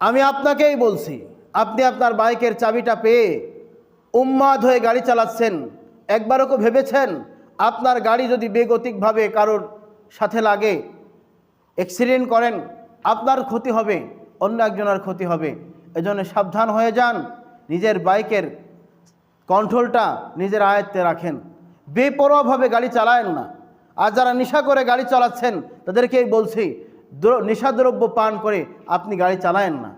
আমি আপনাকেই বলছি, আপনি আপনার বাইকের চাবিটা পেয়ে উম্মাদ হয়ে গাড়ি চালাচ্ছেন। একবারও কেউ ভেবেছেন আপনার গাড়ি যদি বেগতিকভাবে কারোর সাথে লাগে অ্যাক্সিডেন্ট করেন, আপনার ক্ষতি হবে, অন্য একজনের ক্ষতি হবে। এজন্য সাবধান হয়ে যান, নিজের বাইকের কন্ট্রোলটা নিজের আয়ত্তে রাখেন। বেপরোয়াভাবে গাড়ি চালায়েন না। আর যারা নেশা করে গাড়ি চালাচ্ছেন, তাদেরকেই বলছি নেশাদ্রব্য পান করে আপনি গাড়ি চালায়েন না।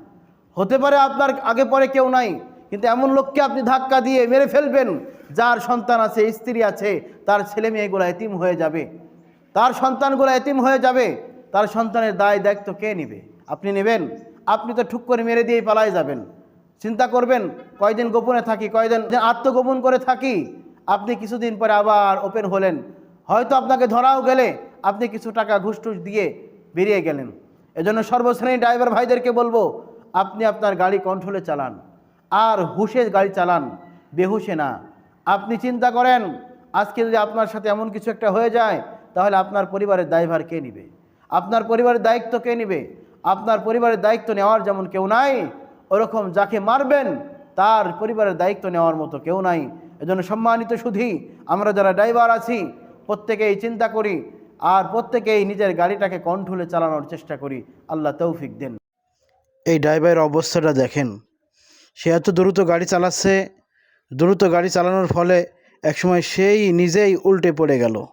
হতে পারে আপনার আগে পরে কেউ নাই, কিন্তু এমন লোককে আপনি ধাক্কা দিয়ে মেরে ফেলবেন, যার সন্তান আছে, স্ত্রী আছে, তার ছেলে মেয়েগুলো এতিম হয়ে যাবে। তার সন্তানগুলো এতিম হয়ে যাবে, তার সন্তানের দায় দায়িত্ব কে নেবে? আপনি নেবেন? আপনি তো ঠুক করে মেরে দিয়ে পালায় যাবেন। চিন্তা করবেন, কয়দিন গোপনে থাকি, কয়দিন আত্মগোপন করে থাকি, আপনি কিছুদিন পরে আবার ওপেন হলেন। হয়তো আপনাকে ধরাও গেলে আপনি কিছু টাকা ঘুষ দিয়ে বেরিয়ে গেলেন। এজন্য সর্বশ্রেণী ড্রাইভার ভাইদেরকে বলব, আপনি আপনার গাড়ি কন্ট্রোলে চালান। আর হুশে গাড়ি চালান, বেহুশে না। আপনি চিন্তা করেন, আজকে যদি আপনার সাথে এমন কিছু একটা হয়ে যায়, তাহলে আপনার পরিবারের দায়ভার কে নিবে? আপনার পরিবারের দায়িত্ব কে নিবে? আপনার পরিবারের দায়িত্ব নেওয়ার যেমন কেউ নাই, ওরকম যাকে মারবেন, তার পরিবারের দায়িত্ব নেওয়ার মতো কেউ নাই। এজন্য সম্মানিত শুধুই আমরা যারা ড্রাইভার আছি, প্রত্যেকেই চিন্তা করি আর প্রত্যেকেই নিজের গাড়িটাকে কন্ট্রোলে চালানোর চেষ্টা করি। আল্লাহ তৌফিক দেন। এই ড্রাইভারের অবস্থাটা দেখেন। সে এত দ্রুত গাড়ি চালাচ্ছে, দ্রুত গাড়ি চালানোর ফলে একসময় সেই নিজেই উল্টে পড়ে গেল।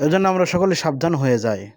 এজন্য আমরা সকলে সাবধান হয়ে যাই।